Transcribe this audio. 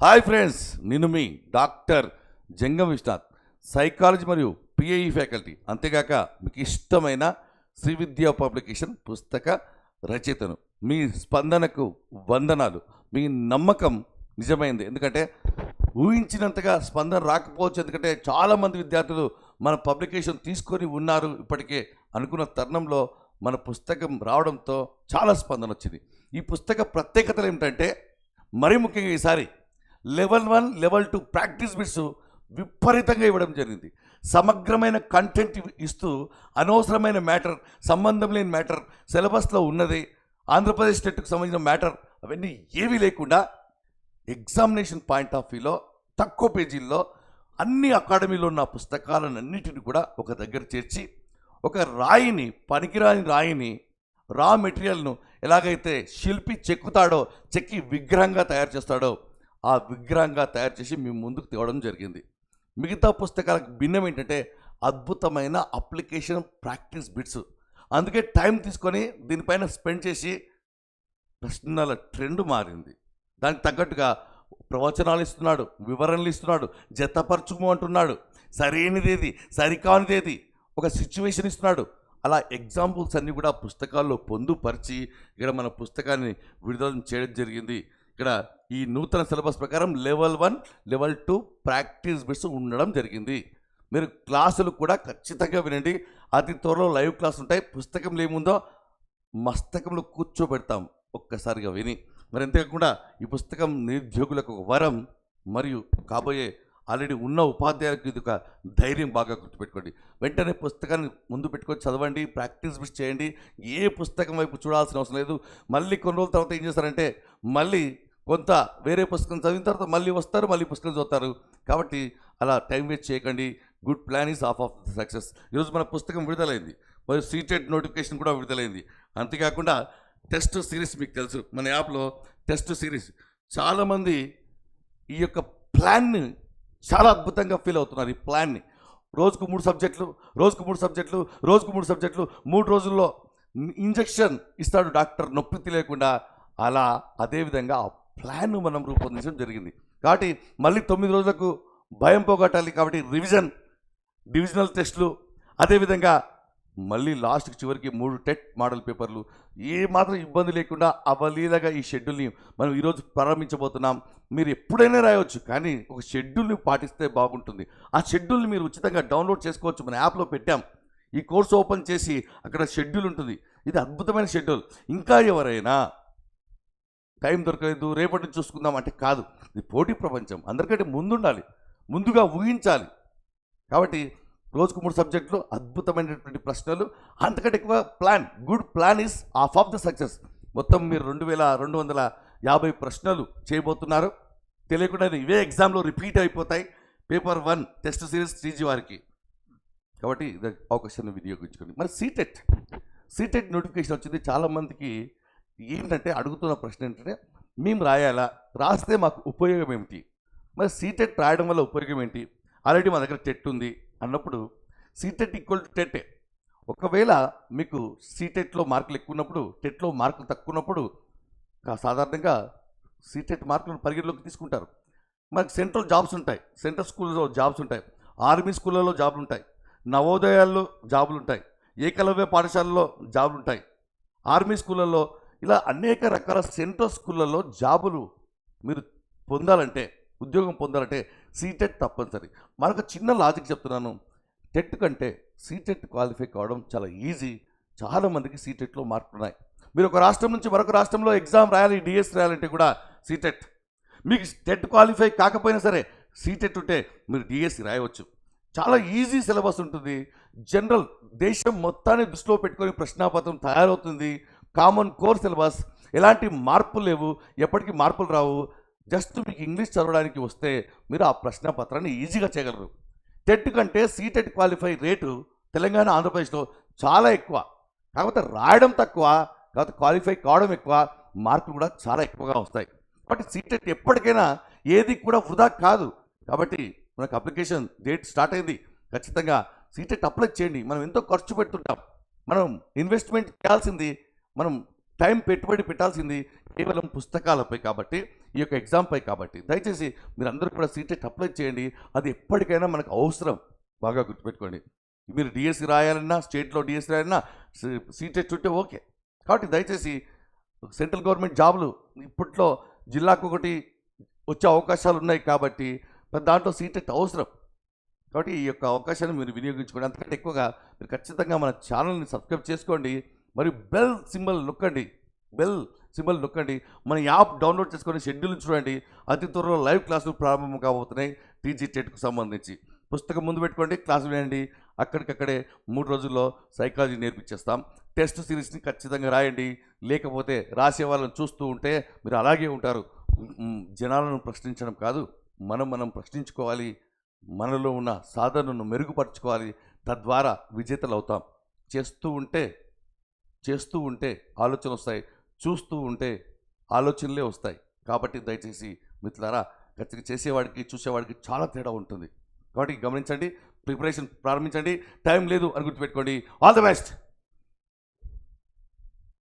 Hi friends నేను మీ doctor Jangam Viswanath psychology మరియు పిఐఈ ఫ్యాకల్టీ. అంతేగాక మీకు ఇష్టమైన శ్రీ విద్యా పబ్లికేషన్ పుస్తక రచయితను. మీ స్పందనకు వందనాలు. మీ నమ్మకం నిజమైంది. ఎందుకంటే ఊహించినంతగా స్పందన రాకపోవచ్చు. ఎందుకంటే చాలామంది విద్యార్థులు మన పబ్లికేషన్ తీసుకొని ఉన్నారు ఇప్పటికే అనుకున్న తరుణంలో మన పుస్తకం రావడంతో చాలా స్పందన వచ్చింది. ఈ పుస్తక ప్రత్యేకతలు ఏమిటంటే మరీ ముఖ్యంగా ఈసారి level one level two practice bits విపరీతంగా ఇవ్వడం జరిగింది. సమగ్రమైన కంటెంట్ ఇస్తూ అనవసరమైన మ్యాటర్ సంబంధం లేని మ్యాటర్ సిలబస్లో ఉన్నది ఆంధ్రప్రదేశ్ స్టేట్కి సంబంధించిన మ్యాటర్ అవన్నీ ఏమీ లేకుండా ఎగ్జామినేషన్ పాయింట్ ఆఫ్ వ్యూలో తక్కువ పేజీల్లో అన్ని అకాడమీలో ఉన్న పుస్తకాలన్నింటిని కూడా ఒక దగ్గర చేర్చి ఒక రాయిని పనికిరాని రాయిని రా మెటీరియల్ను ఎలాగైతే శిల్పి చెక్కుతాడో చెక్కి విగ్రహంగా తయారు చేస్తాడో ఆ విగ్రహంగా తయారు చేసి మీ ముందుకు తేవడం జరిగింది. మిగతా పుస్తకాలకు భిన్నం ఏంటంటే అద్భుతమైన అప్లికేషన్ ప్రాక్టీస్ బిట్స్. అందుకే టైం తీసుకొని దీనిపైన స్పెండ్ చేసి ప్రశ్నల ట్రెండ్ మారింది. దానికి తగ్గట్టుగా ప్రవచనాలు ఇస్తున్నాడు వివరణలు ఇస్తున్నాడు జతపరచుము అంటున్నాడు. సరైనదేది సరికానిదేది ఒక సిచ్యువేషన్ ఇస్తున్నాడు. అలా ఎగ్జాంపుల్స్ అన్నీ కూడా పుస్తకాల్లో పొందుపరిచి ఇక్కడ మన పుస్తకాన్ని విడుదల చేయడం జరిగింది. ఇక్కడ ఈ నూతన సిలబస్ ప్రకారం level one level two practice bits ఉండడం జరిగింది. మీరు క్లాసులు కూడా ఖచ్చితంగా వినండి. అతి త్వరలో లైవ్ క్లాస్ ఉంటాయి. పుస్తకంలో ఏముందో మస్తకంలో కూర్చోబెడతాం. ఒక్కసారిగా విని. మరి అంతేకాకుండా ఈ పుస్తకం నిరుద్యోగులకు ఒక వరం మరియు కాబోయే ఆల్రెడీ ఉన్న ఉపాధ్యాయులకు ఇది ఒక ధైర్యం బాగా గుర్తుపెట్టుకోండి. వెంటనే పుస్తకాన్ని ముందు పెట్టుకొని చదవండి. ప్రాక్టీస్ బిట్స్ చేయండి. ఏ పుస్తకం వైపు చూడాల్సిన అవసరం లేదు. మళ్ళీ కొన్ని రోజుల తర్వాత ఏం చేస్తారంటే మళ్ళీ కొంత వేరే పుస్తకం చదివిన తర్వాత మళ్ళీ వస్తారు మళ్ళీ పుస్తకం చదువుతారు. కాబట్టి అలా టైం వేస్ట్ చేయకండి. Good plan is of of success. ఈరోజు మన పుస్తకం విడుదలైంది. మరి సీటెడ్ నోటిఫికేషన్ కూడా విడుదలైంది. అంతేకాకుండా టెస్ట్ సిరీస్ మీకు తెలుసు. మన యాప్లో టెస్ట్ సిరీస్. చాలామంది ఈ యొక్క ప్లాన్ని చాలా అద్భుతంగా ఫీల్ అవుతున్నారు ఈ ప్లాన్ని. రోజుకు మూడు సబ్జెక్టులు రోజుకు మూడు సబ్జెక్టులు రోజుకు మూడు సబ్జెక్టులు మూడు రోజుల్లో ఇంజెక్షన్ ఇస్తాడు డాక్టర్. నొప్పి తెలియకుండా అలా అదేవిధంగా ఆ ప్లాన్ మనం రూపొందించడం జరిగింది. కాబట్టి మళ్ళీ తొమ్మిది రోజులకు భయం పోగొట్టాలి కాబట్టి రివిజన్ డివిజనల్ టెస్టులు అదేవిధంగా మళ్ళీ లాస్ట్కి చివరికి మూడు టెట్ మోడల్ పేపర్లు. ఏ మాత్రం ఇబ్బంది లేకుండా అవలీలగా ఈ షెడ్యూల్ని మనం ఈరోజు ప్రారంభించబోతున్నాం. మీరు ఎప్పుడైనా రాయవచ్చు కానీ ఒక షెడ్యూల్ని పాటిస్తే బాగుంటుంది. ఆ షెడ్యూల్ని మీరు ఉచితంగా డౌన్లోడ్ చేసుకోవచ్చు. మన యాప్లో పెట్టాం. ఈ కోర్స్ ఓపెన్ చేసి అక్కడ షెడ్యూల్ ఉంటుంది. ఇది అద్భుతమైన షెడ్యూల్. ఇంకా ఎవరైనా టైం దొరకలేదు రేపటి నుంచి చూసుకుందాం అంటే కాదు. ఇది పోటీ ప్రపంచం. అందరికంటే ముందుండాలి. ముందుగా ఊహించాలి. కాబట్టి రోజుకు మూడు సబ్జెక్టులు అద్భుతమైనటువంటి ప్రశ్నలు అంతకంటే ఎక్కువ plan. Good plan is of of the success. మొత్తం మీరు రెండు వేల రెండు వందల యాభై ప్రశ్నలు చేయబోతున్నారు. తెలియకుండా ఇవే ఎగ్జామ్లో రిపీట్ అయిపోతాయి. Paper one test series TG వారికి. కాబట్టి ఇది అవకాశాన్ని వినియోగించుకోండి మరి సీటెట్. సీటెట్ నోటిఫికేషన్ వచ్చింది. చాలామందికి ఏంటంటే అడుగుతున్న ప్రశ్న ఏంటంటే మేము రాయాలా? రాస్తే మాకు ఉపయోగం ఏమిటి? మరి సీటెట్ రాయడం వల్ల ఉపయోగం ఏంటి? ఆల్రెడీ మా దగ్గర టెట్ ఉంది. అన్నప్పుడు సీటెట్ ఈక్వల్ టు టెట్. ఒకవేళ మీకు సీటెట్లో మార్కులు ఎక్కువ ఉన్నప్పుడు టెట్లో మార్కులు తక్కువ ఉన్నప్పుడు సాధారణంగా సీటెట్ మార్కులను పరిగణలోకి తీసుకుంటారు. మనకు సెంట్రల్ జాబ్స్ ఉంటాయి. సెంట్రల్ స్కూల్లో జాబ్స్ ఉంటాయి. ఆర్మీ స్కూళ్ళలో జాబులు ఉంటాయి. నవోదయాల్లో జాబులు ఉంటాయి. ఏకలవ్య పాఠశాలలో జాబులు ఉంటాయి. ఆర్మీ స్కూళ్ళల్లో ఇలా అనేక రకాల సెంట్రల్ స్కూళ్ళల్లో జాబులు మీరు పొందాలంటే ఉద్యోగం పొందాలంటే సీటెట్ తప్పనిసరి. మరొక చిన్న లాజిక్ చెప్తున్నాను. టెట్ కంటే సీటెట్ క్వాలిఫై కావడం చాలా ఈజీ. చాలామందికి సీటెట్లో మార్కులు ఉన్నాయి మీరు ఒక రాష్ట్రం నుంచి మరొక రాష్ట్రంలో ఎగ్జామ్ రాయాలి డిఎస్ రాయాలంటే కూడా సీటెట్. మీకు టెట్ క్వాలిఫై కాకపోయినా సరే సీటెట్ ఉంటే మీరు డిఎస్సి రాయవచ్చు. చాలా ఈజీ సిలబస్ ఉంటుంది. జనరల్ దేశం మొత్తాన్ని దృష్టిలో పెట్టుకొని ప్రశ్నాపత్రం తయారవుతుంది. కామన్ కోర్ సిలబస్ ఎలాంటి మార్పులు లేవు ఎప్పటికీ మార్పులు రావు. జస్ట్ మీకు ఇంగ్లీష్ చదవడానికి వస్తే మీరు ఆ ప్రశ్న పత్రాన్ని ఈజీగా చేయగలరు. టెట్ కంటే సీటెట్ క్వాలిఫై రేటు తెలంగాణ ఆంధ్రప్రదేశ్లో చాలా ఎక్కువ. కాకపోతే రాయడం తక్కువ కాకపోతే క్వాలిఫై కావడం ఎక్కువ మార్కులు కూడా చాలా ఎక్కువగా వస్తాయి. కాబట్టి సీటెట్ ఎప్పటికైనా ఏది కూడా వృధా కాదు. కాబట్టి మనకు అప్లికేషన్ డేట్ స్టార్ట్ అయింది. ఖచ్చితంగా సీటెట్ అప్లై చేయండి. మనం ఎంతో ఖర్చు పెడుతుంటాం. మనం ఇన్వెస్ట్మెంట్ చేయాల్సింది మనం టైం పెట్టుబడి పెట్టాల్సింది కేవలం పుస్తకాలపై కాబట్టి ఈ యొక్క ఎగ్జామ్పై కాబట్టి. దయచేసి మీరు అందరూ కూడా సీటెట్ అప్లై చేయండి. అది ఎప్పటికైనా మనకు అవసరం. బాగా గుర్తుపెట్టుకోండి. మీరు డిఎస్సి రాయాలన్నా స్టేట్లో డిఎస్సి రాయాలన్నా సీటెట్ చుట్టే ఓకే. కాబట్టి దయచేసి సెంట్రల్ గవర్నమెంట్ జాబులు ఇప్పట్లో జిల్లాకు ఒకటి వచ్చే అవకాశాలు ఉన్నాయి కాబట్టి దాంట్లో సీటెట్ అవసరం. కాబట్టి ఈ యొక్క అవకాశాన్ని మీరు వినియోగించుకోండి. అంతకంటే ఎక్కువగా మీరు ఖచ్చితంగా మన ఛానల్ని సబ్స్క్రైబ్ చేసుకోండి. మరి బెల్ సింబల్ నొక్కండి. బెల్ సింబల్ నొక్కండి. మన యాప్ డౌన్లోడ్ చేసుకొని షెడ్యూల్ చూడండి అతి త్వరలో లైవ్ క్లాసులు ప్రారంభం కాబోతున్నాయి. టీజీ టెట్కు సంబంధించి. పుస్తకం ముందు పెట్టుకోండి క్లాసు వినండి. అక్కడికక్కడే మూడు రోజుల్లో సైకాలజీ నేర్పించేస్తాం టెస్ట్ సిరీస్ని ఖచ్చితంగా రాయండి. లేకపోతే రాసే వాళ్ళని చూస్తూ ఉంటే మీరు అలాగే ఉంటారు. జనాలను ప్రశ్నించడం కాదు. మనం మనం ప్రశ్నించుకోవాలి. మనలో ఉన్న సాధనను మెరుగుపరచుకోవాలి. తద్వారా విజేతలు అవుతాం చేస్తూ ఉంటే చేస్తూ ఉంటే ఆలోచన వస్తాయి చూస్తూ ఉంటే ఆలోచనలే వస్తాయి. కాబట్టి దయచేసి మిత్రులారా ఖచ్చితంగా చేసేవాడికి చూసేవాడికి చాలా తేడా ఉంటుంది. కాబట్టి గమనించండి ప్రిపరేషన్ ప్రారంభించండి. టైం లేదు అని గుర్తుపెట్టుకోండి. All the best!